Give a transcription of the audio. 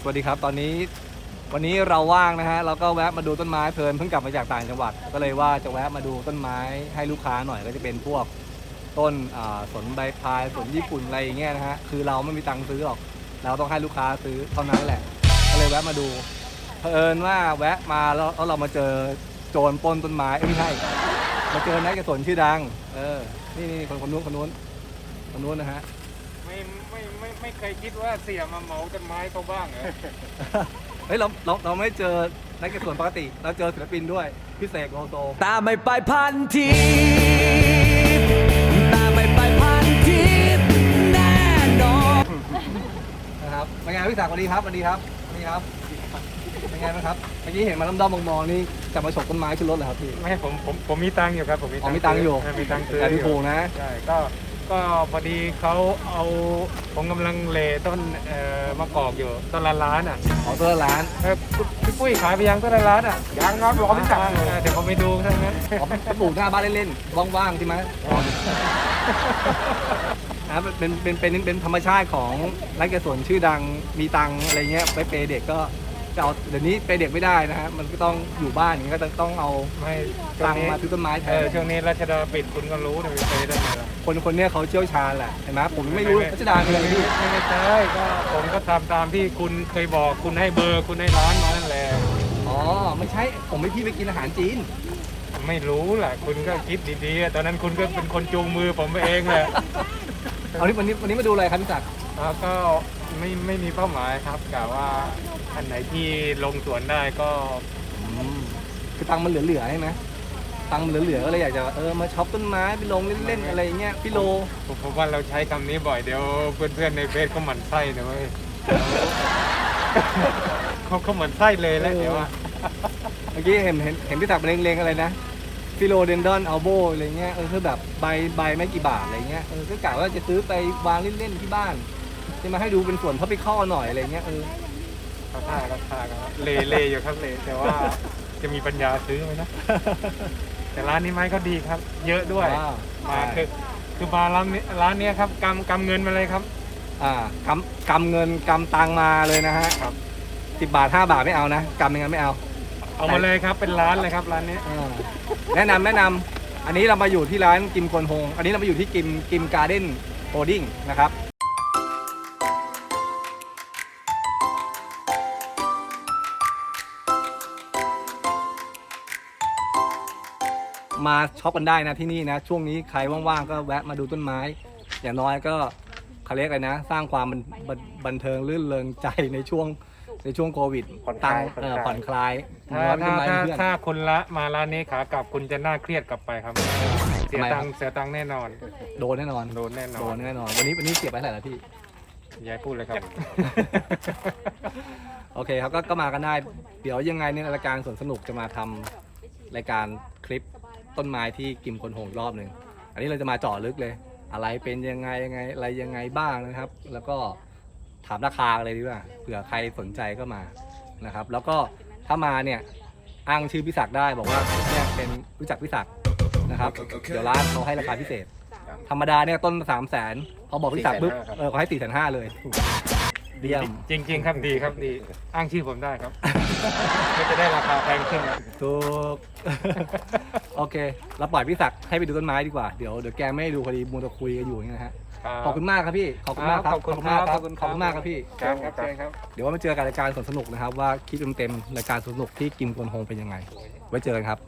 สวัสดีครับ ตอนนี้วันนี้เราว่างนะฮะเราก็แวะมาดูต้นไม้เพลินเพิ่งกลับมาจากต่างจังหวัด ก็เลยว่าจะแวะมาดูต้นไม้ให้ลูกค้าหน่อยก็จะเป็นพวกต้นสนใบพายสนญี่ปุ่นอะไรอย่างเงี้ยนะฮะคือเราไม่มีตังค์ซื้อหรอก เราต้องให้ลูกค้าซื้อเท่านั้นแหละ ก็เลยแวะมาดูเผอิญว่าแวะมาแล้วเรามาเจอโจรปล้นต้นไม้ไม่ใช่มาเจอนักกระสนชื่อดัง เออ นี่นี่คนคนนู้นคนนู้นคนนู้นนะฮะ ไม่ไม่ไม่ไม่เคยคิดว่าเสียมาเหมาต้นไม้เขาบ้างเหรอเฮ้ยเราเราเราไม่เจอนักเก็ตส่วนปกติ เราเจอศิลปินด้วยพี่เสกโลโซตามไม่ไปพันทีตามไม่ไปพันทีแน่นอนนะครับเป็นไงพี่ศักดิ์สวัสดีครับสวัสดีครับสวัสดีครับเป็นไงบ้างครับเมื่อกี้เห็นมาด้อมๆมองๆนี่จะมาฉกต้นไม้ขึ้นรถเหรอครับพี่ไม่ผมผมผมมีตังค์อยู่ครับผมมีอ๋อมีตังค์อยู่เมีตังค์ซื้อแต่อพี่ยู่ภูนะใช่ก็ ก็พอดีเขาเอาผมกำลังเลต้นเอ่อมะกอกอยู่ต้นละล้านอะขอตัวละล้านเออพี่ปุ้ยขายไปยังต้นละล้านอะยังครับรอไม่จังเดี๋ยวผมไปดูทั้งนั้นขอไปปลูกหน้าบ้านเล่นๆว่างๆใช่ไหมนะครับเป็นเป็นเป็นเป็นเป็นธรรมชาติของนักเก็ตส่วนชื่อดังมีตังค์อะไรเงี้ยไปเปย์เด็กก็จะเอาเดี๋ยวนี้เปย์เด็กไม่ได้นะฮะมันก็ต้องอยู่บ้านอย่างเงี้ยก็ต้องเอาไม่ช่วตังงค์นี้มาซื้อต้นไม้แทเออนช่วงนี้รัชดาปิดคุณก็รู้นะไปได้ไงล่ะ คนคนเนี้ยเขาเชี่ยวชาญแหละเห็นไหมผมไม่รู้รัชดาคืออะไรพี่ ไม่ไม่ใช่ก็ผมก็ทำตามที่คุณเคยบอกคุณให้เบอร์คุณให้ร้านมานั่นแหละอ๋อไม่ใช่ผมไม่พี่ไปกินอาหารจีน ไม่รู้แหละคุณก็คิดดีๆตอนนั้นคุณก็เป็นคนจูงมือผมไปเองแหละเอานี้วันนี้วันนี้มาดูอะไรครับพี่ศักดิ์แล้วก็ไม่ไม่มีเป้าหมายครับกะว่าอันไหนที่ลงสวนได้ก็คือตังค์มันเหลือๆใช่ไหม ตังค์มันเหลือๆก็เลยอยากจะเออมาช็อปต้นไม้ไปลงเล่นๆอะไรอย่างเงี้ยพี่โลผมผมว่าเราใช้คำนี้บ่อยเดี๋ยวเพื่อนๆในเฟซเขาหมั่นไส้นะเว้ยเขาเขาหมั่นไส้เลยแล้วเดี๋ยวว่าเมื่อกี้เห็นเห็นเห็นพี่ศักดิ์เป็นเลงๆอะไรนะฟิโลเดนดอนอัลโบอะไรเงี้ยเออคือแบบใบใบไม่กี่บาทอะไรเงี้ยเออก็กะว่าจะซื้อไปวางเล่นๆที่บ้านจะมาให้ดูเป็นส่วนท็อปิคอลหน่อยอะไรเงี้ยเออเขาท่าเขาท่ากันเล่เล่อยู่ครับเล่แต่ว่าจะมีปัญญาซื้อไหมนะ แต่ร้านนี้ไม้ก็ดีครับ เยอะด้วยว้าวมาคือคือมาร้านนี้ร้านเนี้ยครับกำกำเงินมาเลยครับ อ่ากำกำเงินกำตังมาเลยนะฮะครับ สิบบาทห้าบาทไม่เอานะกำยังไงไม่เอา เอามาเลยครับเป็นร้านเลยครับร้านนี้ อ่าแนะนำแนะนำอันนี้เรามาอยู่ที่ร้านกิมกวนฮง อันนี้เรามาอยู่ที่กิมกิมการ์เด้นโฮดิ้งนะครับ มาช็อปกันได้นะที่นี่นะ ช่วงนี้ใครว่างๆก็แวะมาดูต้นไม้ อย่างน้อยก็เขาเรียกอะไรนะ สร้างความบันบันบันเทิงลื่นเริงใจในช่วงในช่วงโควิดผ่อนคลาย ตั้งเออผ่อนคลายถ้าอย่างน้อยมีถ้าต้นไม้ถ้าเป็นเพื่อน ถ้าคุณละมาร้านนี้ขากลับคุณจะน่าเครียดกลับไปครับ เสียทำไมครับ ตังค์เสียตังค์แน่นอน โดนแน่นอน โดนแน่นอโดนนแน่นอน วันนี้วันนี้เสียไปเท่าไหร่แล้วพี่ อย่าให้พูดเลยครับ โอเคครับก็ก็มากันได้ เดี๋ยวยังไงเนี่ยรายการสวนสนุกจะมาทำรายการคลิป ต้นไม้ที่กิมคนหงอีกรอบหนึ่งอันนี้เราจะมาเจาะลึกเลย อะไรเป็นยังไงยังไงอะไรยังไงบ้างนะครับ แล้วก็ถามราคากันเลยดีกว่าเผื่อใครสนใจก็มานะครับ แล้วก็ถ้ามาเนี่ยอ้างชื่อพิศักดิ์ได้บอกว่าเนี่ยเป็นรู้จักพิศักดิ์นะครับเดี๋ยวร้านเขาให้ราคาพิเศษครับธรรมดาเนี่ยต้นสามแสนพอบอกพิศักดิ์ปุ๊บ450,000ครับเออเขาให้สี่แสนห้าเลย เดียมจริง ๆ ครับดีครับดี อ้างชื่อผมได้ครับ ก็จะได้ราคาแพงขึ้นถูก โอเค เราปล่อยพี่ศักดิ์ให้ไปดูต้นไม้ดีกว่า เดี๋ยวเดี๋ยวแกไม่ให้ดูพอดีมัวแต่คุยกันอยู่อย่างนี้นะฮะ ขอบคุณมากครับพี่ ขอบคุณมากครับ ขอบคุณมากครับ ขอบคุณมากครับพี่ ครับครับเชิญครับ เดี๋ยวว่ามาเจอกันรายการสวนสนุกนะครับ ว่าคลิปเต็มๆรายการสวนสนุกที่กิมกวนโฮงเป็นยังไง ไว้เจอกันครับ